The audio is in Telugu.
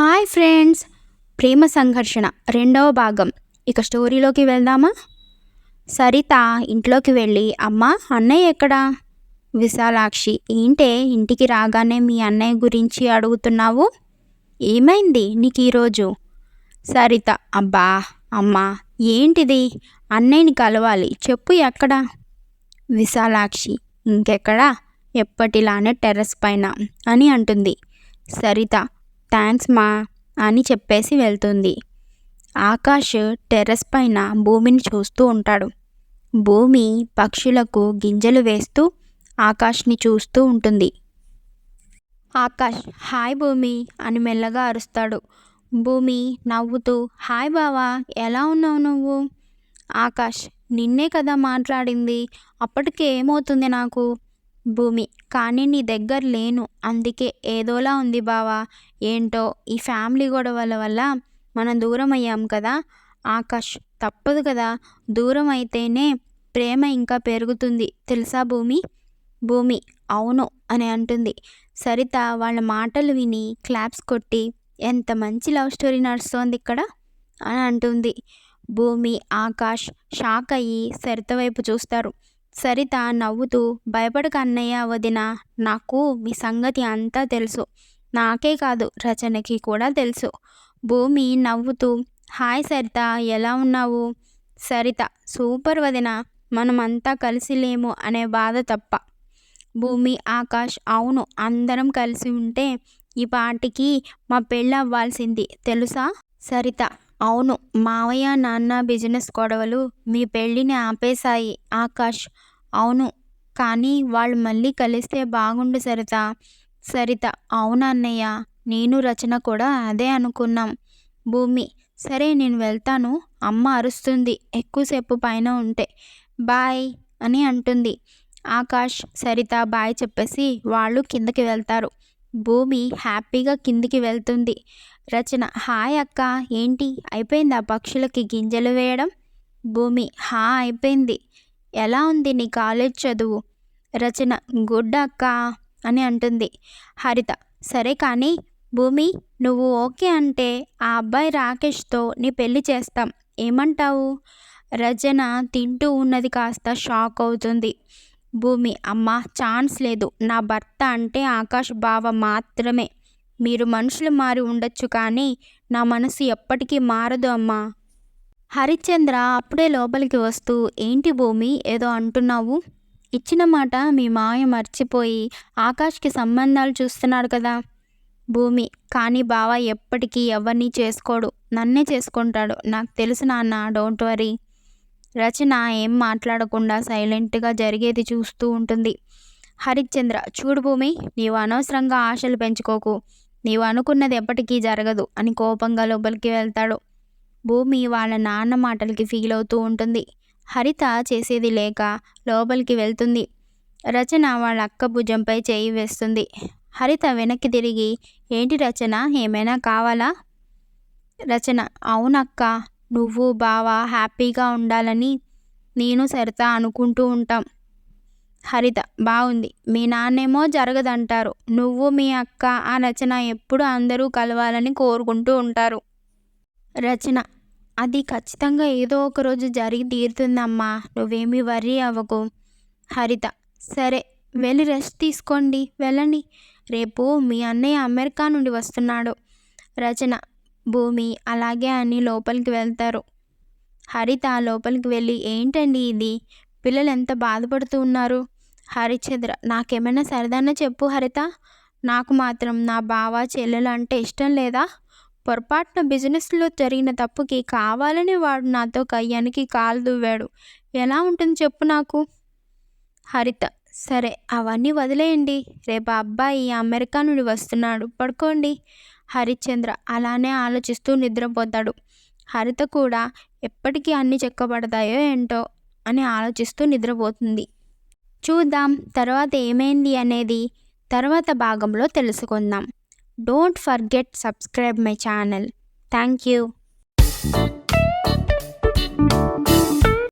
Hi friends. ప్రేమ సంఘర్షణ రెండవ భాగం. ఇక స్టోరీలోకి వెళ్దామా? సరిత ఇంట్లోకి వెళ్ళి అమ్మ అన్నయ్య ఎక్కడా? విశాలాక్షి ఏంటే ఇంటికి రాగానే మీ అన్నయ్య గురించి అడుగుతున్నావు? ఏమైంది నీకు ఈరోజు? సరిత అబ్బా అమ్మా ఏంటిది? అన్నయ్యని కలవాలి. చెప్పు ఎక్కడా? విశాలాక్షి ఇంకెక్కడా? ఎప్పటిలానే టెర్రస్ పైన అని అంటుంది. సరిత థ్యాంక్స్ మా అని చెప్పేసి వెళ్తుంది. ఆకాష్ టెర్రస్ పైన భూమిని చూస్తూ ఉంటాడు. భూమి పక్షులకు గింజలు వేస్తూ ఆకాష్ని చూస్తూ ఉంటుంది. ఆకాష్ హాయ్ భూమి అని మెల్లగా అరుస్తాడు. భూమి నవ్వుతూ హాయ్ బావా ఎలా ఉన్నావు నువ్వు? ఆకాష్ నిన్నే కదా మాట్లాడింది అప్పటికే ఏమవుతుంది నాకు? భూమి. కానీ నీ దగ్గర లేను. అందుకే ఏదోలా ఉంది బావా. ఏంటో? ఈ ఫ్యామిలీ గొడవల వల్ల మనం దూరం అయ్యాం కదా? ఆకాష్ తప్పదు కదా. దూరం అయితేనే ప్రేమ ఇంకా పెరుగుతుంది. తెలుసా భూమి? భూమి అవును అని అంటుంది. సరిత వాళ్ళ మాటలు విని క్లాప్స్ కొట్టి ఎంత మంచి లవ్ స్టోరీ నడుస్తోంది ఇక్కడ? అని అంటుంది. భూమి ఆకాష్ షాక్ అయ్యి సరిత వైపు చూస్తారు. సరిత నవ్వుతూ భయపడక అన్నయ్య వదిన. నాకు మీ సంగతి అంతా తెలుసు. నాకే కాదు రచనకి కూడా తెలుసు. భూమి నవ్వుతూ హాయ్ సరిత ఎలా ఉన్నావు? సరిత సూపర్ వదిన. మనమంతా కలిసి లేము అనే బాధ తప్ప. భూమి ఆకాష్ అవును అందరం కలిసి ఉంటే ఈ పాటికి మా పెళ్ళి అవ్వాల్సింది. తెలుసా సరిత? అవును మావయ్య నాన్న బిజినెస్ గొడవలు మీ పెళ్ళిని ఆపేశాయి ఆకాష్. అవును కానీ వాళ్ళు మళ్ళీ కలిస్తే బాగుండు సరిత. సరిత అవునన్నయ్య నేను రచన కూడా అదే అనుకున్నాం. భూమి సరే నేను వెళ్తాను అమ్మ అరుస్తుంది ఎక్కువసేపు పైన ఉంటే. బాయ్ అని అంటుంది. ఆకాష్ సరిత బాయ్ చెప్పేసి వాళ్ళు కిందకి వెళ్తారు. భూమి హ్యాపీగా కిందికి వెళ్తుంది. రచన హాయ్ అక్క ఏంటి? అయిపోయింది ఆ పక్షులకి గింజలు వేయడం? భూమి హా అయిపోయింది. ఎలా ఉంది నీ కాలేజ్ చదువు? రచన గుడ్ అక్క అని అంటుంది. హరిత సరే కానీ భూమి నువ్వు ఓకే అంటే ఆ అబ్బాయి రాకేష్తో నీ పెళ్ళి చేస్తాం. ఏమంటావు? రచన తింటూ ఉన్నది కాస్త షాక్ అవుతుంది. భూమి. అమ్మ ఛాన్స్ లేదు. నా భర్త అంటే ఆకాష్ బావ మాత్రమే. మీరు మనుషులు మారి ఉండొచ్చు కానీ నా మనసు ఎప్పటికీ మారదు అమ్మా. హరిశ్చంద్ర అప్పుడే లోపలికి వస్తూ ఏంటి భూమి? ఏదో అంటున్నావు? ఇచ్చిన మాట మీ మాయ మర్చిపోయి ఆకాష్కి సంబంధాలు చూస్తున్నాడు కదా. భూమి కానీ బావ ఎప్పటికీ ఎవరిని చేసుకోడు. నన్నే చేసుకుంటాడు. నాకు తెలుసు నాన్న డోంట్ వరీ. రచన ఏం మాట్లాడకుండా సైలెంట్గా జరిగేది చూస్తూ ఉంటుంది. హరిశ్చంద్ర చూడు భూమి నీవు అనవసరంగా ఆశలు పెంచుకోకు. నీవు అనుకున్నది ఎప్పటికీ జరగదు అని కోపంగా లోపలికి వెళ్తాడు. భూమి వాళ్ళ నాన్న మాటలకి ఫీల్ అవుతూ ఉంటుంది. హరిత చేసేది లేక లోపలికి వెళ్తుంది. రచన వాళ్ళ అక్క భుజంపై చేయి వేస్తుంది. హరిత వెనక్కి తిరిగి ఏంటి రచన? ఏమైనా కావాలా? రచన అవునక్క. నువ్వు బావ హ్యాపీగా ఉండాలని నేను సరిత అనుకుంటూ ఉంటాం. హరిత బాగుంది మీ నాన్నేమో జరగదంటారు. నువ్వు మీ అక్క ఆ రచన ఎప్పుడు అందరూ కలవాలని కోరుకుంటూ ఉంటారు. రచన అది ఖచ్చితంగా ఏదో ఒక రోజు జరిగి తీరుతుందమ్మా. నువ్వేమీ వర్రీ అవ్వకు. హరిత సరే వెళ్ళి రెస్ట్ తీసుకోండి. వెళ్ళండి. రేపు మీ అన్నయ్య అమెరికా నుండి వస్తున్నాడు. రచన భూమి అలాగే అని లోపలికి వెళ్తారు. హరిత లోపలికి వెళ్ళి ఏంటండి ఇది? పిల్లలు ఎంత బాధపడుతూ ఉన్నారు? హరిచంద్ర నాకేమైనా సరదానా చెప్పు హరిత. నాకు మాత్రం నా బావ చెల్లెలు అంటే ఇష్టం లేదా? పొరపాటున బిజినెస్లో జరిగిన తప్పుకి కావాలని వాడు నాతో కయ్యానికి కాలు దువ్వాడు. ఎలా ఉంటుంది చెప్పు నాకు. హరిత సరే అవన్నీ వదిలేయండి. రేపు అబ్బాయి అమెరికా నుండి వస్తున్నాడు. పడుకోండి. హరిశ్చంద్ర అలానే ఆలోచిస్తూ నిద్రపోతాడు. హరిత కూడా ఎప్పటికీ అన్ని చెక్కబడతాయో ఏంటో అని ఆలోచిస్తూ నిద్రపోతుంది. చూద్దాం తర్వాత ఏమైంది అనేది తర్వాత భాగంలో తెలుసుకుందాం. Don't forget subscribe my channel thank you